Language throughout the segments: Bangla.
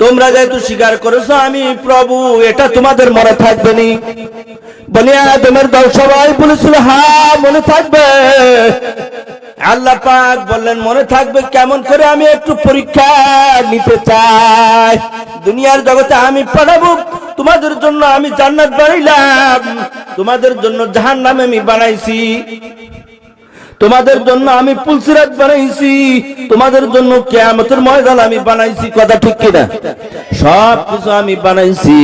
তোমরা যেহেতু স্বীকার করেছ, আমি প্রভু, এটা তোমাদের মনে থাকবে নি। দল সবাই বলেছিল হ্যাঁ মনে থাকবে। আল্লাহ পাক বললেন, মনে থাকবে, কেমন করে আমি একটু পরীক্ষা নিতে চাই। দুনিয়ার জগতে আমি পাঠাবো, তোমাদের জন্য আমি জান্নাত বানাইলাম, তোমাদের জন্য জাহান নামে আমি বানাইছি। তোমাদের জন্য আমি পুলসিরাত বানাইছি। তোমাদের জন্য কেয়ামতের ময়দান আমি বানাইছি। কথা ঠিক কিনা? সব কিছু আমি বানাইছি।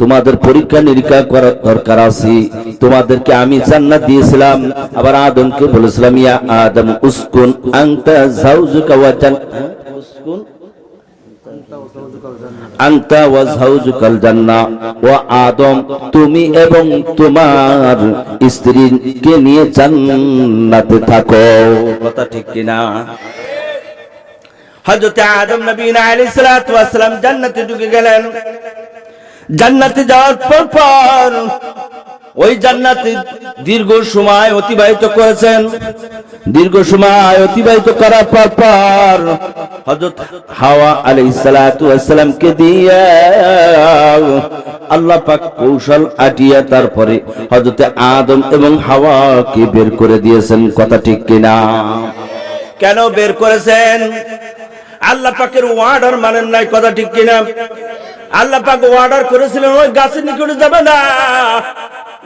তোমাদের পরীক্ষা নিরীক্ষা করার দরকার আছে। তোমাদেরকে আমি জান্নাত দিয়েছিলাম। আবার আদমকে বলেছিলাম, ইয়া আদম, উসকুন আনতা জাওজুকা ওয়া জান উসকুন আন্তা ওয়া জাওজুকাল জান্নাহ ও আদম, তুমি এবং তোমার স্ত্রীকে নিয়ে জান্নাতে থাকো। কথা ঠিক কিনা? হযরত আদম নবী আলাইহিস সালাতু ওয়াস সালাম জান্নাতে ঢুকে গেলেন। জান্নাতে যাওয়ার পর ওই জান্নাতে দীর্ঘ সময় অতিবাহিত করেছেন। দীর্ঘ সময় অতিবাহিত করার পর পর হযরত হাওয়া আলাইহিস সালাতু ওয়াস সালামকে দিয়ে আল্লাহ পাক কৌশল আটিয়া তারপরে হযরত আদম এবং হাওয়াকে বের করে দিয়েছেন। কথা ঠিক কিনা? কেন বের করেছেন? আল্লাহ পাকের ওয়ার্ডার মানেন নাই। কথা ঠিক কিনা? আল্লাহ পাক অর্ডার করেছিলেন, ওই গাছের নিকটে যাবে না।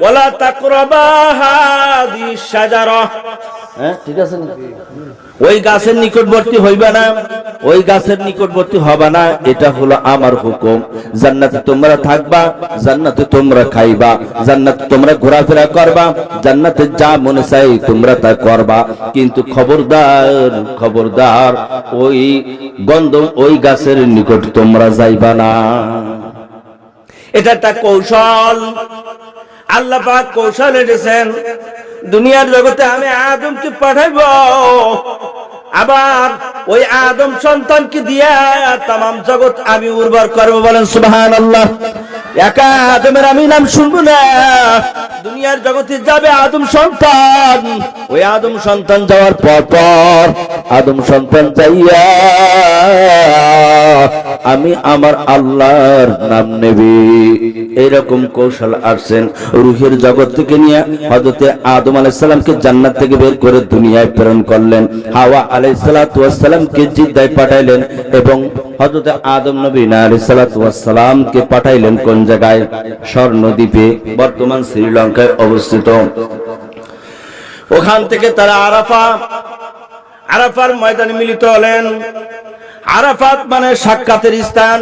ওয়ালা তাকরাবা হাদি শাজারা। হ্যাঁ ঠিক আছে ওই গাছের নিকটবর্তী হইবে না, ওই গাছের নিকটবর্তী হবে না, এটা হলো আমার হুকুম। জান্নাতে তোমরা থাকবা, জান্নাতে তোমরা খাইবা, জান্নাতে তোমরা ঘোরাফেরা করবা, জান্নাতে যা মনে চাই তোমরা তা করবা। কিন্তু খবরদার খবরদার, ওই গন্ধ ওই গাছের নিকট তোমরা যাইবা না। এটা একটা কৌশল। আল্লাহ পাক কৌশল এনেছেন দুনিয়ার জগতে আমি আদমকে পাঠাইব। আবার ওই আদম সন্তানকে দিয়া তাম জগৎ আমি উর্বর করব বলেন সুবাহ আল্লাহ একা আদমের আমি নাম শুনব না। দুনিয়ার জগতে যাবে আদম সন্তান। ওই আদম সন্তান যাওয়ার পর পর আদম সন্তান চাইয়া আমি আমার আল্লাহর নাম নেবে। এরকম কৌশল আসছেন রুহের জগৎ থেকে নিয়ে হজরতে আদম আলাইসাল্লামকে জান্নাত থেকে বের করে দুনিয়ায় প্রেরণ করলেন। হাওয়া আলাইসালামকে জিদ্দায় পাঠাইলেন এবং হজরতে আদম নবী আলাইসালামকে পাঠাইলেন কোন জায়গায়? স্বর্ণদ্বীপে, বর্তমান শ্রীলঙ্কায় অবস্থিত। ওখান থেকে তারা আরাফা, আরাফার ময়দানে মিলিত হলেন। আরাফাত মানে সাক্ষাতের স্থান।